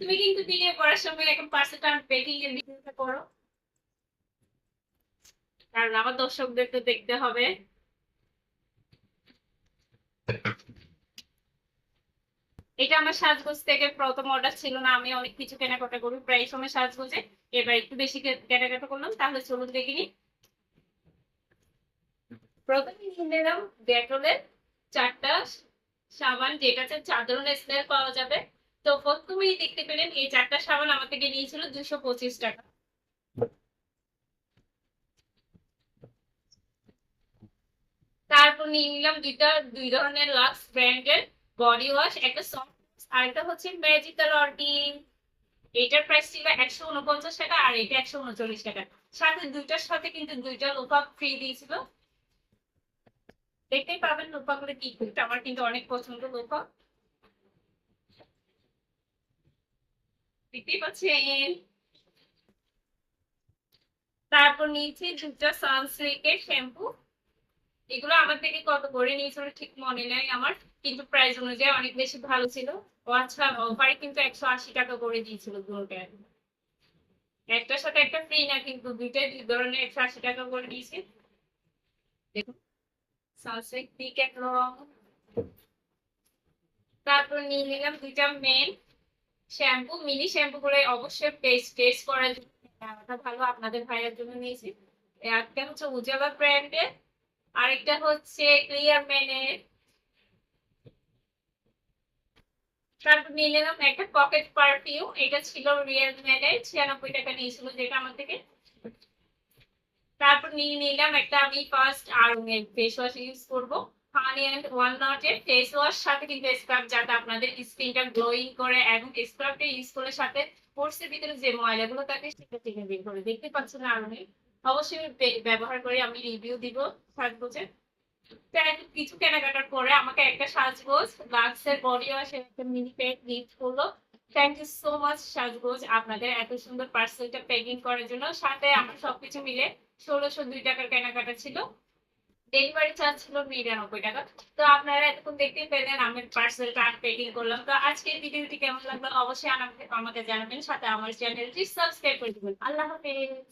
তুমি কিন্তু ভিডিও করার সময় এখন পার্সেলটা আনপ্যাকিং এর ভিডিওটা করো কারণ আমার দর্শকদের তো দেখতে হবে। এটা আমার সাজগোজ থেকে প্রথম অর্ডার ছিল না, আমি অনেক কিছু কেনাকাটা করি, প্রায় সময় সাজগোজে। এবার একটু বেশি কেনাকাটা করলাম, তাহলে চলুন দেখে নিই। প্রথমে নিলাম ডেটলের চারটা সাবান, যেটাতে চার ধরনের পাওয়া যাবে। তো প্রথমেই দেখতে পেলেন এই চারটা সাবান আমার থেকে নিয়েছিল দুশো পঁচিশ টাকা। তারপর নিয়ে নিলাম দুইটা দুই ধরনের লাক্স, ব্র্যান্ডের বডি ওয়াশ, একটা সফট আর একটা হচ্ছে ম্যাজিক্যাল অর্ডিন এটার প্রাইস ছিল একশো উনপঞ্চাশ টাকা আর এটা একশো উনচল্লিশ টাকা। সাথে দুইটার সাথে কিন্তু দুইটা লোপা ফ্রি দিয়েছিল। দেখতেই পাবেন লোপাগুলো কি, আমার কিন্তু অনেক পছন্দ লোপা তারপর নিয়েছি দুটা সানসিল্কের শ্যাম্পু এগুলো আমার থেকে কত করে নিয়েছিল ঠিক মনে নেই আমার, কিন্তু প্রাইস অনুযায়ী অনেক বেশি ভালো ছিল। আচ্ছা অফারে কিন্তু একশো আশি টাকা করে দিয়েছিল দুটোটা একটার সাথে একটা ফ্রি না, কিন্তু দুইটাই দুই ধরনের একশো আশি টাকা করে দিয়েছে। দেখুন সানসিল্ক পিক এক তারপর নিয়ে নিলাম দুইটা মেন শ্যাম্পু মিনি শ্যাম্পু গুলো অবশ্যই টেস্ট টেস্ট করার জন্য ভালো আপনাদের ভাইয়ের জন্য নিয়েছি। একটা হচ্ছে উজালা ব্র্যান্ডের আরেকটা হচ্ছে ক্লিয়ার ম্যানের তারপর নিলাম একটা পকেট পারফিউম এটা ছিল রিয়েল ম্যানের ছিয়ানব্বই টাকা নিয়েছিল যেটা আমার থেকে। তারপর নিয়ে নিলাম একটা আমি ফার্স্ট আর ফেস ওয়াশ ইউজ করব। অ্যান্ড ওয়ান নটের ফেস ওয়াশ সাথে কিন্তু স্ক্রাব যাতে আপনাদের স্কিনটা গ্লোয়িং করে এবং স্ক্রাবটা ইউজ সাথে ভিতরে যে থাকে সেটা বের করে। দেখতে পাচ্ছেন আরও অবশ্যই আমি বে- ব্যবহার করে আমি রিভিউ দিব কিছু কেনাকাটার পরে আমাকে একটা সাজগোজ লাক্সের বডি ওয়াশ একটা মিনি প্যাক গিফট করল। Thank you so much Shajgoj আপনাদের এত সুন্দর পার্সেলটা প্যাকিং করার জন্য। সাথে আমার সবকিছু মিলে ষোলোশো দুই টাকার কেনাকাটা ছিল। ডেলিভারি চার্জ ছিল নিরানব্বই টাকা। তো আপনারা এতক্ষণ দেখতেই পেলেন আমি পার্সেলটা পেকিং করলাম। তো আজকের ভিডিওটি কেমন লাগল অবশ্যই আমাকে আমাকে জানাবেন। সাথে আমার চ্যানেলটি সাবস্ক্রাইব করে দেবেন। আল্লাহ হাফেজ।